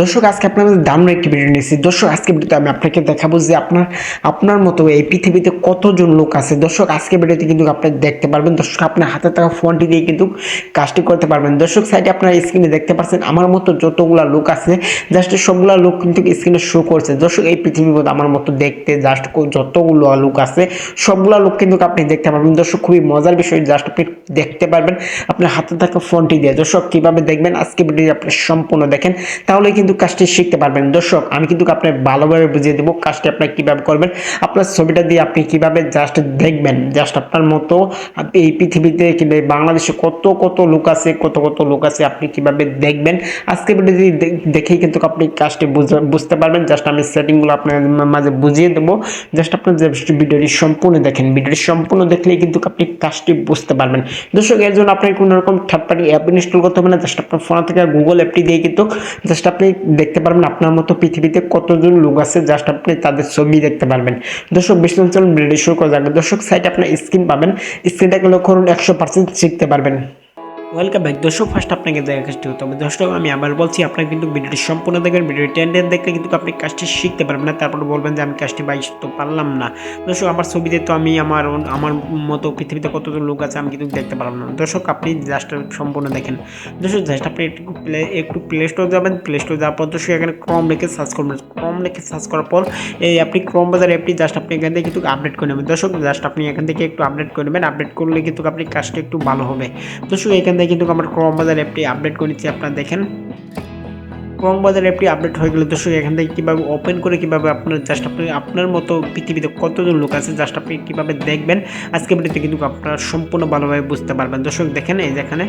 দর্শক, আজকে আপনাদের দারুণ একটি ভিডিও নিয়েছি। দর্শক, আজকে ভিডিওতে আমি আপনাকে দেখাবো যে আপনার আপনার মতো এই পৃথিবীতে কতজন লোক আছে। দর্শক, আজকে ভিডিওতে কিন্তু আপনি দেখতে পারবেন, দর্শক, আপনার হাতে থাকা ফোনটি দিয়ে কিন্তু কাজটি করতে পারবেন। দর্শক সাইডে আপনার স্ক্রিনে দেখতে পাচ্ছেন, আমার মতো যতগুলা লোক আছে জাস্ট সবগুলা লোক কিন্তু স্ক্রিনে শো করছে। দর্শক, এই পৃথিবীর মধ্যে আমার মতো দেখতে জাস্ট যতগুলো লোক আছে, সবগুলা লোক কিন্তু আপনি দেখতে পারবেন। দর্শক, খুবই মজার বিষয় জাস্ট আপনি দেখতে পারবেন আপনার হাতে থাকা ফোনটি দিয়ে। দর্শক, কীভাবে দেখবেন? আজকে ভিডিও আপনি সম্পূর্ণ দেখেন। তাহলে কিন্তু কাজটি শিখতে পারবেন। দর্শক, আমি কিন্তু আপনার ভালোভাবে বুঝিয়ে দেবো কাজটি আপনি কীভাবে করবেন। আপনার ছবিটা দিয়ে আপনি কীভাবে জাস্ট দেখবেন, জাস্ট আপনার মতো এই পৃথিবীতে কিংবা বাংলাদেশে কত কত লোক আছে, কত কত লোক আছে আপনি কীভাবে দেখবেন। আজকে যদি দেখেই কিন্তু আপনি কাজটি বুঝ- বুঝতে পারবেন। জাস্ট আমি সেটিংগুলো আপনার মাঝে বুঝিয়ে দেবো। জাস্ট আপনার যে ভিডিওটি সম্পূর্ণ দেখেন, ভিডিওটি সম্পূর্ণ দেখলেই কিন্তু আপনি কাজটি বুঝতে পারবেন। দর্শক, এর জন্য আপনার কোনো রকম থার্ড পার্টি অ্যাপ ইনস্টল করতে হবে না। জাস্ট আপনার ফোন থেকে গুগল অ্যাপটি দিয়ে কিন্তু জাস্ট আপনি দেখতে পারবেন আপনার মতো পৃথিবীতে কতজন লোক আছে জাস্ট আপনি তাদের ছবি দেখতে পারবেন। দর্শক, বিশ্লেষণ ভিডিও শুরু করা যাবে দর্শক সাইট আপনার স্ক্রিন পাবেন। স্ক্রিনটাকে লক্ষ্য করুন, একশো পার্সেন্ট শিখতে পারবেন। ওয়েলকাম ব্যাক দর্শক ফার্স্ট আপনাকে দেখা কাজটি হতে হবে দর্শক, আমি আবার বলছি, আপনার কিন্তু ভিডিওটি সম্পূর্ণ দেখবেন, ভিডিওটি টেন্ডেন দেখলে কিন্তু আপনি কাজটি শিখতে পারবেন না, তারপর বলবেন যে আমি কাজটি বাইশ তো পারলাম না। দর্শক, আমার ছবিতে তো আমি আমার আমার মতো পৃথিবীতে কতজন লোক আছে আমি কিন্তু দেখতে পারলাম না। দর্শক, আপনি জাস্ট সম্পূর্ণ দেখেন। দর্শক জাস্ট আপনি একটু প্লে একটু প্লে স্টোর যাবেন প্লে স্টোর যাওয়ার পর দর্শক, এখানে ক্রম লিখে সার্চ করবেন। ক্রম লিখে সার্চ করার পর, এই আপনি ক্রম বাজার অ্যাপটি জাস্ট আপনি এখান থেকে কিন্তু আপডেট করে নেবেন। দর্শক জাস্ট আপনি এখান থেকে একটু আপডেট করে নেবেন। আপডেট করলে কিন্তু আপনি কাজটা একটু ভালো হবে। দর্শক, এখান থেকে কিন্তু আমার ক্রম বাজার অ্যাপটি আপডেট করে নিচ্ছি, আপনারা দেখেন। ক্রম বাজার অ্যাপটি আপডেট হয়ে গেলে। দর্শক, এখান থেকে কীভাবে ওপেন করে, কীভাবে আপনার জাস্ট আপনি, আপনার মতো পৃথিবীতে কতজন লোক আছে জাস্ট আপনি কীভাবে দেখবেন আজকে ভিডিওতে কিন্তু আপনারা সম্পূর্ণ ভালোভাবে বুঝতে পারবেন। দর্শক, দেখেন এই যেখানে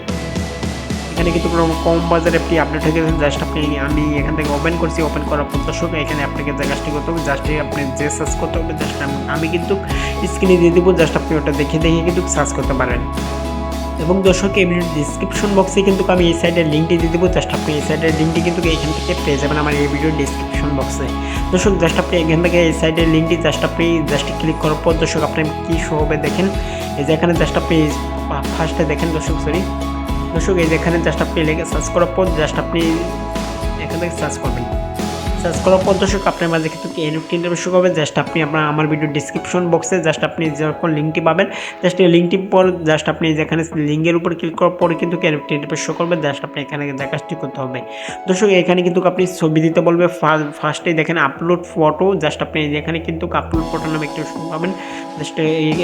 এখানে। কিন্তু কোনো কম বাজার অ্যাপটি আপডেট হয়ে গেছে। জাস্ট আপনি আমি এখান থেকে ওপেন করছি। ওপেন করার পর দর্শক, এখানে আপনাকে যে কাজটি করতে হবে জাস্ট আপনি যে সার্চ করতে হবে জাস্ট আমি কিন্তু স্ক্রিনে দিয়ে দেবো। জাস্ট আপনি ওটা দেখে দেখে কিন্তু সার্চ করতে পারেন। এবং দর্শক, এই ভিডিওর ডিসক্রিপশন বক্সে কিন্তু আমি এই সাইডের লিঙ্কটি দিয়ে দেবো। জাস্ট আপনি এই সাইডের লিঙ্কটি কিন্তু এখান থেকে পেয়ে যাবেন আমার এই ভিডিওর ডিসক্রিপশন বক্সে দর্শক জাস্ট আপনি এখান থেকে এই সাইডের লিঙ্কটি জাস্ট আপনি জাস্ট ক্লিক করার পর দর্শক, আপনি কী শো হবে দেখেন। এই যে এখানে জাস্ট আপনি ফার্স্টে দেখেন দর্শক সরি দর্শক, এই যে এখানে জাস্ট আপনি লিখে সার্চ করার পর জাস্ট আপনি এখান থেকে সার্চ করবেন। সার্চ করার পর দর্শক, আপনার মাঝে কিন্তু এরকম ইন্টারভিউ শুরু হবে। জাস্ট আপনি আপনার আমার ভিডিও ডিসক্রিপশন বক্সে জাস্ট আপনি যখন লিঙ্কটি পাবেন জাস্ট এই লিঙ্কটি পর জাস্ট আপনি যেখানে লিঙ্কের উপর ক্লিক করার পরে কিন্তু এরকম ইন্টারভিউ শো করবে। জাস্ট আপনি এখানে কাজটি করতে হবে। দর্শক, এখানে কিন্তু আপনি ছবি দিতে বলবে। ফার্স্টে দেখেন আপলোড ফটো জাস্ট আপনি এখানে কিন্তু আপলোড ফটো নামে একটি পাবেন। জাস্ট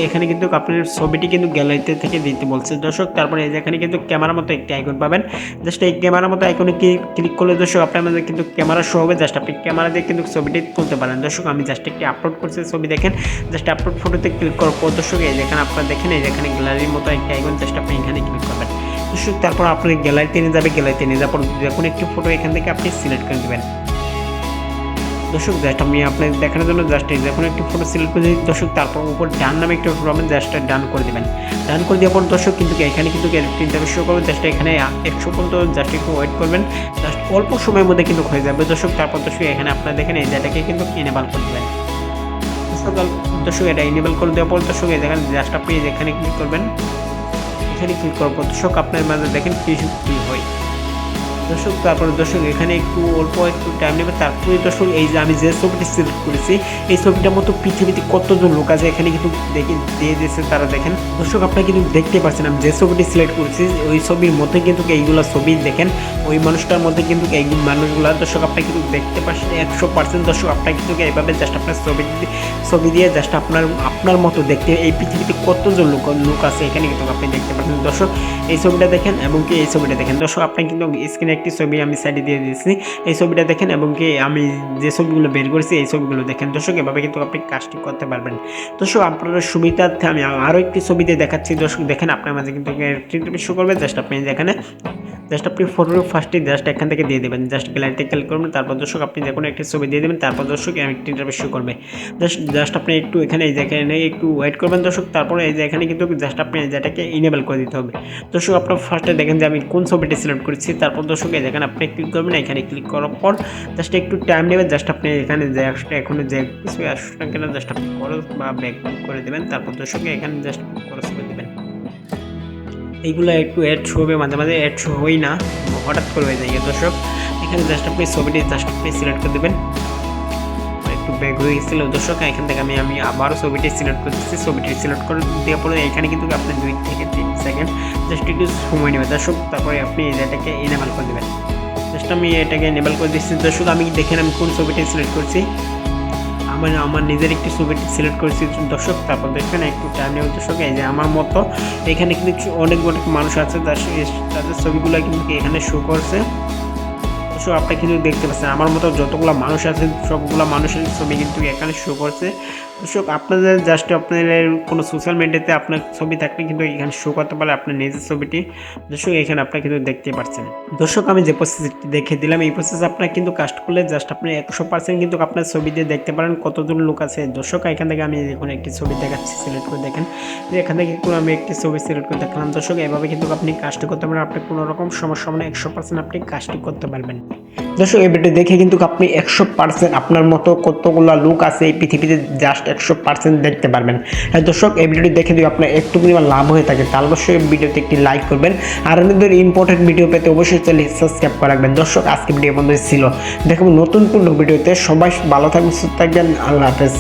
এখানে কিন্তু আপনার ছবিটি কিন্তু গ্যালারিতে থেকে দিতে বলছে। দর্শক, তারপরে এই যে এখানে কিন্তু ক্যামেরার মতো একটি আইকন পাবেন। জাস্ট এই ক্যামেরার মতো আইকনে ক্লিক করলে দর্শক, আপনার কিন্তু ক্যামেরা শো হবে। জাস্ট আপনি ক্যামেরা দিয়ে কিন্তু ছবিটি তুলতে পারেন। দর্শক, আমি জাস্ট একটি আপলোড করছি, ছবি দেখেন। জাস্ট আপলোড ফটোতে ক্লিক করার পর দর্শক, এই যেখানে আপনারা দেখেন, এই যেখানে গ্যালারির মতো একটি আইকন জাস্ট আপনি এখানে ক্লিক করবেন। দর্শক, তারপর আপনি গ্যালারিতে নিয়ে যাবে গ্যালারিতে নিয়ে যাওয়ার পর যে কোনো একটি ফটো এখান থেকে আপনি সিলেক্ট করে দেবেন। দর্শক জাস্ট আমি আপনাদের দেখানোর জন্য জাস্ট যখন একটি ফটো সিলেক্ট করে দিই দর্শক, তারপর উপর ডান নামে একটি ফটো পাবেন জাস্ট ডান করে দেবেন। ডান করে দেওয়ার পর দর্শক, কিন্তু এখানে কিন্তু ইন্টারভিউ শো করবে? জাস্ট এখানে একশো পর্যন্ত জাস্ট একটু ওয়েট করবেন। জাস্ট অল্প সময়ের মধ্যে কিন্তু হয়ে যাবে দর্শক। তারপর দর্শক, এখানে আপনারা দেখেন এই জায়গাটাকে কিন্তু এনেবাল করে দেবেন। দর্শক দর্শক, এটা এনেবল করে দেওয়ার পর দর্শক, এই দেখেন জাস্ট আপনি যেখানে ক্লিক করবেন। এখানে ক্লিক করার পর দর্শক, আপনার মাঝে দেখেন কিছু কী হয়। দর্শক, তারপরে দর্শক, এখানে একটু অল্প একটু টাইম নেবে। তারপরে দর্শক, এই যে আমি যে ছবিটি সিলেক্ট করেছি, এই ছবিটার মতো পৃথিবীতে কতজন লোক আছে এখানে কিন্তু দেখে, দিয়ে দিয়েছে তারা দেখেন। দর্শক, আপনারা কিন্তু দেখতে পাচ্ছেন, আমি যে ছবিটি সিলেক্ট করেছি, ওই ছবির মধ্যে কিন্তু এইগুলো ছবি দেখেন। ওই মানুষটার মধ্যে কিন্তু এই মানুষগুলো, দর্শক আপনি কিন্তু দেখতে পাচ্ছেন, একশো পার্সেন্ট দর্শক, আপনার কিন্তু এইভাবে জাস্ট আপনার ছবি ছবি দিয়ে জাস্ট আপনার আপনার মতো দেখতে, এই পৃথিবীতে কতজন লোক লোক আছে এখানে কিন্তু আপনি দেখতে পাচ্ছেন। দর্শক, এই ছবিটা দেখেন এবং কি এই ছবিটা দেখেন। দর্শক আপনি কিন্তু স্ক্রিনে একটি ছবি আমি সাইডে দিয়ে দিয়েছি। এই ছবিটা দেখেন এবং কি আমি যে ছবিগুলো বের করেছি, এই ছবিগুলো দেখেন। দর্শক, এভাবে কিন্তু আপনি কাজটি করতে পারবেন। দর্শক, আপনার সুবিধার্থে আমি আরও একটি ছবি দিয়ে দেখাচ্ছি। দর্শক, দেখেন আপনার মাঝে কিন্তু শো করবে। জাস্ট আপনি যেখানে জাস্ট আপনি ফটো ফার্স্টে জাস্ট এখান থেকে দিয়ে দেবেন। জাস্ট গ্যালারিতে ক্লিক করবেন, তারপর দর্শক, আপনি যে কোনো একটি ছবি দিয়ে দেবেন, তারপর দর্শক একটি ইন্টারভিউ শো করবে। জাস্ট জাস্ট আপনি একটু এখানে, এই যেখানে একটু ওয়েট করবেন দর্শক, তারপরে এই যে এখানে কিন্তু জাস্ট আপনি যেটাকে ইনেবল করে দিতে হবে। দর্শক, আপনার ফার্স্টে দেখেন যে আমি কোন ছবিটি সিলেক্ট করেছি, তারপর দর্শক এই যেখানে আপনি ক্লিক করবেন, এখানে ক্লিক করার পর জাস্ট একটু টাইম নেবে জাস্ট আপনি এখানে যে আসলে এখন যে কিছু আসুন না কেন জাস্ট আপনি খরচ বা ব্যাক করে দেবেন, তারপর দর্শক এখানে জাস্ট খরচ করে দেবেন। এইগুলো একটু অ্যাড শো হবে, মাঝে মাঝে অ্যাড শো হই না, হঠাৎ করে হয়ে যায়। দর্শক, এখানে জাস্ট আপনি ছবিটি জাস্ট আপনি সিলেক্ট করে দেবেন। একটু ব্যাগ হয়ে গেছিল। দর্শক, এখান থেকে আমি আমি আবারও ছবিটি সিলেক্ট করে দিচ্ছি। ছবিটি সিলেক্ট করে দেওয়ার পরে এখানে কিন্তু আপনি দুই থেকে সেকেন্ড জাস্ট একটু সময় নেবে, দর্শক, তারপরে আপনি এটাকে এনেবল করে দেবেন। জাস্ট আমি এটাকে এনেবল করে দিচ্ছি, দর্শক, আমি দেখেন আমি কোন ছবিটি সিলেক্ট করছি। আমার আমার নিজের একটি ছবিটি সিলেক্ট করেছি, দর্শক, তারপর দেখবেন একটু টাইম নেবে, দর্শক, এই যে আমার মতো। এখানে কিন্তু অনেক অনেক মানুষ আছে সে- তাদের ছবিগুলো কিন্তু এখানে শো করছে। দর্শক, আপনি কিন্তু দেখতে পাচ্ছেন, আমার মতো যতগুলো মানুষ আছে, সবগুলো মানুষের ছবি কিন্তু এখানে শো করছে। দর্শক, আপনাদের জাস্ট আপনাদের কোনো সোশ্যাল মিডিয়াতে আপনার ছবি থাকলে কিন্তু এখানে শো করতে পারে আপনার নিজের ছবিটি। দর্শক, এখানে আপনার কিন্তু দেখতে পাচ্ছেন দর্শক, আমি যে প্রসেসটি দেখে দিলাম, এই প্রসেস আপনার কিন্তু কাস্ট করলে জাস্ট আপনি একশো পার্সেন্ট কিন্তু আপনার ছবি দিয়ে দেখতে পারেন কতজন লোক আছে। দর্শক, এখান থেকে আমি এখন একটি ছবি দেখাচ্ছি সিলেক্ট করে দেখেন। এখান থেকে কিন্তু আমি একটি ছবি সিলেক্ট করে দেখলাম। দর্শক, এভাবে কিন্তু আপনি কাজটি করতে পারেন। আপনি কোনো রকম সমস্যা মানে একশো পার্সেন্ট আপনি কাজটি করতে পারবেন। দর্শক, এই ভিডিও দেখে কিন্তু আপনি একশো পার্সেন্ট আপনার মতো কতগুলো লোক আছে এই পৃথিবীতে জাস্ট একশো পার্সেন্ট দেখতে পারবেন। হ্যাঁ দর্শক, এই ভিডিওটি দেখে যদি আপনার একটু পরিমাণ লাভ হয়ে থাকে, তাহলে অবশ্যই এই ভিডিওতে একটি লাইক করবেন। আর আমাদের ইম্পর্টেন্ট ভিডিও পেতে অবশ্যই চলে সাবস্ক্রাইব করে রাখবেন। দর্শক আজকে ভিডিও বন্ধু ছিল। দেখুন নতুন কোনো ভিডিওতে সবাই ভালো থাকবেন, সুস্থ থাকবেন। আল্লাহ হাফেজ।